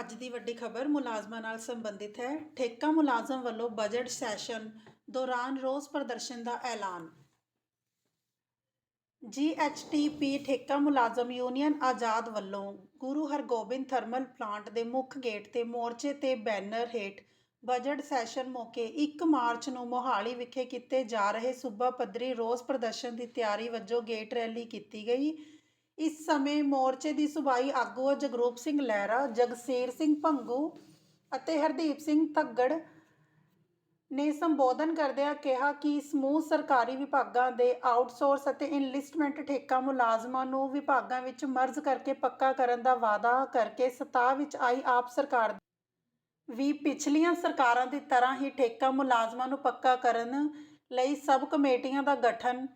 ਅੱਜ ਦੀ ਵੱਡੀ ਖਬਰ ਮੁਲਾਜ਼ਮਾਂ ਨਾਲ ਸੰਬੰਧਿਤ ਹੈ। ਠੇਕਾ ਮੁਲਾਜ਼ਮ ਵੱਲੋਂ ਬਜਟ ਸੈਸ਼ਨ ਦੌਰਾਨ ਰੋਸ ਪ੍ਰਦਰਸ਼ਨ ਦਾ ਐਲਾਨ। ਜੀਐਚਟੀਪੀ ਠੇਕਾ ਮੁਲਾਜ਼ਮ ਯੂਨੀਅਨ ਆਜ਼ਾਦ ਵੱਲੋਂ ਗੁਰੂ ਹਰਗੋਬਿੰਦ ਥਰਮਲ ਪਲਾਂਟ ਦੇ ਮੁੱਖ ਗੇਟ ਤੇ ਮੋਰਚੇ ਤੇ ਬੈਨਰ ਹੇਠ ਬਜਟ ਸੈਸ਼ਨ ਮੌਕੇ 1 ਮਾਰਚ ਨੂੰ ਮੋਹਾਲੀ ਵਿਖੇ ਕੀਤੇ ਜਾ ਰਹੇ ਸੂਬਾ ਪੱਧਰੀ ਰੋਸ ਪ੍ਰਦਰਸ਼ਨ ਦੀ ਤਿਆਰੀ ਵਜੋਂ ਗੇਟ ਰੈਲੀ ਕੀਤੀ ਗਈ। ਇਸ ਸਮੇਂ ਮੋਰਚੇ ਦੀ ਸੁਬਾਈ ਆਗੂ ਜਗਰੂਪ ਸਿੰਘ ਲਹਿਰਾ, ਜਗਸੀਰ ਸਿੰਘ ਭੰਗੂ ਅਤੇ ਹਰਦੀਪ ਸਿੰਘ ਧੱਗੜ ਨੇ ਸੰਬੋਧਨ ਕਰਦਿਆਂ ਕਿਹਾ ਕਿ ਸਮੂਹ ਸਰਕਾਰੀ ਵਿਭਾਗਾਂ ਦੇ ਆਊਟਸੋਰਸ ਅਤੇ ਇਨਲਿਸਟਮੈਂਟ ਠੇਕਾ ਮੁਲਾਜ਼ਮਾਂ ਨੂੰ ਵਿਭਾਗਾਂ ਵਿੱਚ ਮਰਜ ਕਰਕੇ ਪੱਕਾ ਕਰਨ ਦਾ ਵਾਅਦਾ ਕਰਕੇ ਸਤਾ ਵਿੱਚ ਆਈ ਆਪ ਸਰਕਾਰ ਵੀ ਪਿਛਲੀਆਂ ਸਰਕਾਰਾਂ ਦੀ ਤਰ੍ਹਾਂ ਹੀ ਠੇਕਾ ਮੁਲਾਜ਼ਮਾਂ ਨੂੰ ਪੱਕਾ ਕਰਨ ਲਈ ਸਬ ਕਮੇਟੀਆਂ ਦਾ ਗਠਨ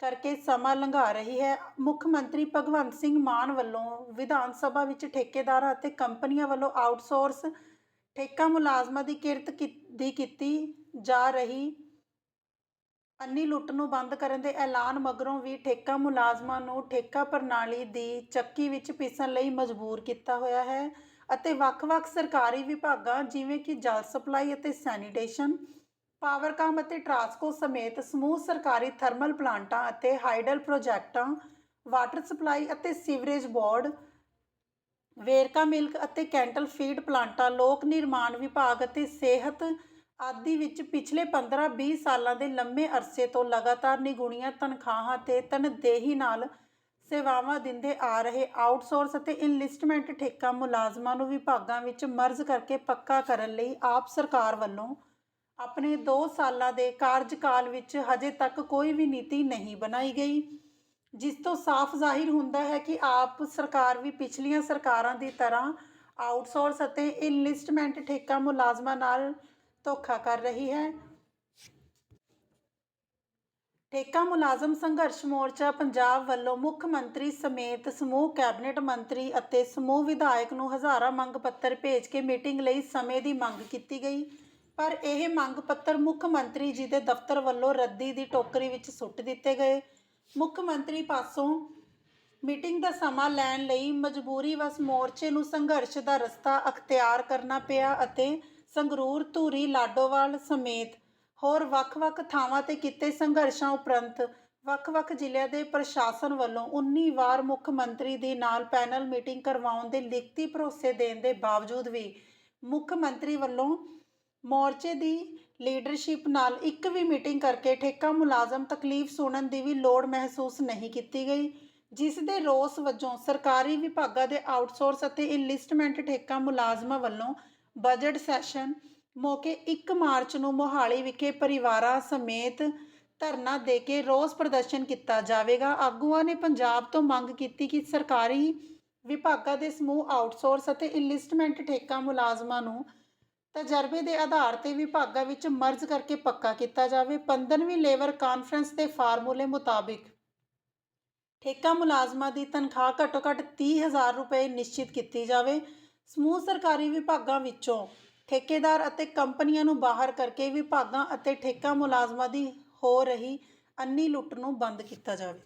ਕਰਕੇ ਸਮਾਂ ਲੰਘਾ ਰਹੀ ਹੈ। ਮੁੱਖ ਮੰਤਰੀ ਭਗਵੰਤ ਸਿੰਘ ਮਾਨ ਵੱਲੋਂ ਵਿਧਾਨ ਸਭਾ ਵਿੱਚ ਠੇਕੇਦਾਰਾਂ ਅਤੇ ਕੰਪਨੀਆਂ ਵੱਲੋਂ ਆਊਟਸੋਰਸ ਠੇਕਾ ਮੁਲਾਜ਼ਮਾਂ ਦੀ ਕਿਰਤ ਕੀ- ਦੀ ਕੀਤੀ ਜਾ ਰਹੀ। ਅੰਨੀ ਲੁੱਟ ਨੂੰ ਬੰਦ ਕਰਨ ਦੇ ਐਲਾਨ ਮਗਰੋਂ ਵੀ ਠੇਕਾ ਮੁਲਾਜ਼ਮਾਂ ਨੂੰ ਠੇਕਾ ਪ੍ਰਣਾਲੀ ਦੀ ਚੱਕੀ ਵਿੱਚ ਪੀਸਣ ਲਈ ਮਜਬੂਰ ਕੀਤਾ ਹੋਇਆ ਹੈ ਅਤੇ ਵੱਖ-ਵੱਖ ਸਰਕਾਰੀ ਵਿਭਾਗਾਂ ਜਿਵੇਂ ਕਿ ਜਲ ਸਪਲਾਈ ਅਤੇ ਸੈਨੀਟੇਸ਼ਨ ਪਾਵਰਕਾਮ ਅਤੇ ਟਰਾਸਕੋ ਸਮੇਤ ਸਮੂਹ ਸਰਕਾਰੀ ਥਰਮਲ ਪਲਾਂਟਾਂ ਅਤੇ ਹਾਈਡਲ ਪ੍ਰੋਜੈਕਟਾਂ, ਵਾਟਰ ਸਪਲਾਈ ਅਤੇ ਸੀਵਰੇਜ ਬੋਰਡ, ਵੇਰਕਾ ਮਿਲਕ ਅਤੇ ਕੈਂਟਲ ਫੀਡ ਪਲਾਂਟਾਂ, ਲੋਕ ਨਿਰਮਾਣ ਵਿਭਾਗ ਅਤੇ ਸਿਹਤ ਆਦਿ ਵਿੱਚ ਪਿਛਲੇ 15-20 ਸਾਲਾਂ ਦੇ ਲੰਮੇ ਅਰਸੇ ਤੋਂ ਲਗਾਤਾਰ ਨਿਗੁਣੀਆਂ ਤਨਖਾਹਾਂ ਤੇ ਤਨਦੇਹੀ ਨਾਲ ਸੇਵਾਵਾਂ ਦਿੰਦੇ ਆ ਰਹੇ ਆਊਟਸੋਰਸ ਅਤੇ ਇਨਲਿਸਟਮੈਂਟ ਠੇਕਾ ਮੁਲਾਜ਼ਮਾਂ ਨੂੰ ਵਿਭਾਗਾਂ ਵਿੱਚ ਮਰਜ ਕਰਕੇ ਪੱਕਾ ਕਰਨ ਲਈ ਆਪ ਸਰਕਾਰ ਵੱਲੋਂ ਆਪਣੇ 2 ਸਾਲਾਂ ਦੇ ਕਾਰਜਕਾਲ ਵਿੱਚ ਹਜੇ ਤੱਕ ਕੋਈ ਵੀ ਨੀਤੀ ਨਹੀਂ ਬਣਾਈ ਗਈ, ਜਿਸ ਤੋਂ ਸਾਫ਼ ਜ਼ਾਹਿਰ ਹੁੰਦਾ ਹੈ ਕਿ ਆਪ ਸਰਕਾਰ ਵੀ ਪਿਛਲੀਆਂ ਸਰਕਾਰਾਂ ਦੀ ਤਰ੍ਹਾਂ ਆਊਟਸੋਰਸ ਅਤੇ ਇਨਲਿਸਟਮੈਂਟ ਠੇਕਾ ਮੁਲਾਜ਼ਮਾਂ ਨਾਲ ਧੋਖਾ ਕਰ ਰਹੀ ਹੈ। ਠੇਕਾ ਮੁਲਾਜ਼ਮ ਸੰਘਰਸ਼ ਮੋਰਚਾ ਪੰਜਾਬ ਵੱਲੋਂ ਮੁੱਖ ਮੰਤਰੀ ਸਮੇਤ ਸਮੂਹ ਕੈਬਨਿਟ ਮੰਤਰੀ ਅਤੇ ਸਮੂਹ ਵਿਧਾਇਕ ਨੂੰ ਹਜ਼ਾਰਾਂ ਮੰਗ ਪੱਤਰ ਭੇਜ ਕੇ ਮੀਟਿੰਗ ਲਈ ਸਮੇਂ ਦੀ ਮੰਗ ਕੀਤੀ ਗਈ। ਪਰ ਇਹ ਮੰਗ ਪੱਤਰ ਮੁੱਖ ਮੰਤਰੀ ਜੀ ਦੇ ਦਫ਼ਤਰ ਵੱਲੋਂ ਰੱਦੀ ਦੀ ਟੋਕਰੀ ਵਿੱਚ ਸੁੱਟ ਦਿੱਤੇ ਗਏ। ਮੁੱਖ ਮੰਤਰੀ ਪਾਸੋਂ ਮੀਟਿੰਗ ਦਾ ਸਮਾਂ ਲੈਣ ਲਈ ਮਜਬੂਰੀ ਵਸ ਮੋਰਚੇ ਨੂੰ ਸੰਘਰਸ਼ ਦਾ ਰਸਤਾ ਅਖਤਿਆਰ ਕਰਨਾ ਪਿਆ ਅਤੇ ਸੰਗਰੂਰ, ਧੂਰੀ, ਲਾਡੋਵਾਲ ਸਮੇਤ ਹੋਰ ਵੱਖ-ਵੱਖ ਥਾਵਾਂ ਤੇ ਕੀਤੇ ਸੰਘਰਸ਼ਾਂ ਉਪਰੰਤ ਵੱਖ-ਵੱਖ ਜ਼ਿਲ੍ਹਿਆਂ ਦੇ ਪ੍ਰਸ਼ਾਸਨ ਵੱਲੋਂ 19 ਵਾਰ ਮੁੱਖ ਮੰਤਰੀ ਦੇ ਨਾਲ ਪੈਨਲ ਮੀਟਿੰਗ ਕਰਵਾਉਣ ਦੇ ਲਿਖਤੀ ਭਰੋਸੇ ਦੇਣ ਦੇ ਬਾਵਜੂਦ ਵੀ ਮੁੱਖ ਮੰਤਰੀ ਵੱਲੋਂ ਮੋਰਚੇ ਦੀ ਲੀਡਰਸ਼ਿਪ ਨਾਲ ਇੱਕ ਵੀ ਮੀਟਿੰਗ ਕਰਕੇ ਠੇਕਾ ਮੁਲਾਜ਼ਮ ਤਕਲੀਫ ਸੁਣਨ ਦੀ ਵੀ ਲੋੜ ਮਹਿਸੂਸ ਨਹੀਂ ਕੀਤੀ ਗਈ, ਜਿਸ ਦੇ ਰੋਸ ਵਜੋਂ ਸਰਕਾਰੀ ਵਿਭਾਗਾਂ ਦੇ ਆਊਟਸੋਰਸ ਅਤੇ ਇਨਲਿਸਟਮੈਂਟ ਠੇਕਾ ਮੁਲਾਜ਼ਮਾਂ ਵੱਲੋਂ ਬਜਟ ਸੈਸ਼ਨ ਮੌਕੇ 1 ਮਾਰਚ ਨੂੰ ਮੋਹਾਲੀ ਵਿਖੇ ਪਰਿਵਾਰਾਂ ਸਮੇਤ ਧਰਨਾ ਦੇ ਕੇ ਰੋਸ ਪ੍ਰਦਰਸ਼ਨ ਕੀਤਾ ਜਾਵੇਗਾ। ਆਗੂਆਂ ਨੇ ਪੰਜਾਬ ਤੋਂ ਮੰਗ ਕੀਤੀ ਕਿ ਸਰਕਾਰੀ ਵਿਭਾਗਾਂ ਦੇ ਸਮੂਹ ਆਊਟਸੋਰਸ ਅਤੇ ਇਨਲਿਸਟਮੈਂਟ ਠੇਕਾ ਮੁਲਾਜ਼ਮਾਂ ਨੂੰ ਤਜਰਬੇ ਦੇ ਆਧਾਰ ਤੇ ਵਿਭਾਗਾਂ ਵਿੱਚ ਮਰਜ ਕਰਕੇ ਪੱਕਾ ਕੀਤਾ ਜਾਵੇ 15ਵੀਂ ਲੇਬਰ ਕਾਨਫਰੰਸ ਦੇ ਫਾਰਮੂਲੇ ਮੁਤਾਬਿਕ। ਠੇਕਾ ਮੁਲਾਜ਼ਮਾਂ ਦੀ ਤਨਖਾਹ ਘੱਟੋ-ਘੱਟ 30000 ਰੁਪਏ ਨਿਸ਼ਚਿਤ ਕੀਤੀ ਜਾਵੇ। ਸਮੂਹ ਸਰਕਾਰੀ ਵਿਭਾਗਾਂ ਵਿੱਚੋਂ ਠੇਕੇਦਾਰ ਅਤੇ ਕੰਪਨੀਆਂ ਨੂੰ ਬਾਹਰ ਕਰਕੇ ਵਿਭਾਗਾਂ ਅਤੇ ਠੇਕਾ ਮੁਲਾਜ਼ਮਾਂ ਦੀ ਹੋ ਰਹੀ ਅੰਨੀ ਲੁੱਟ ਨੂੰ ਬੰਦ ਕੀਤਾ ਜਾਵੇ।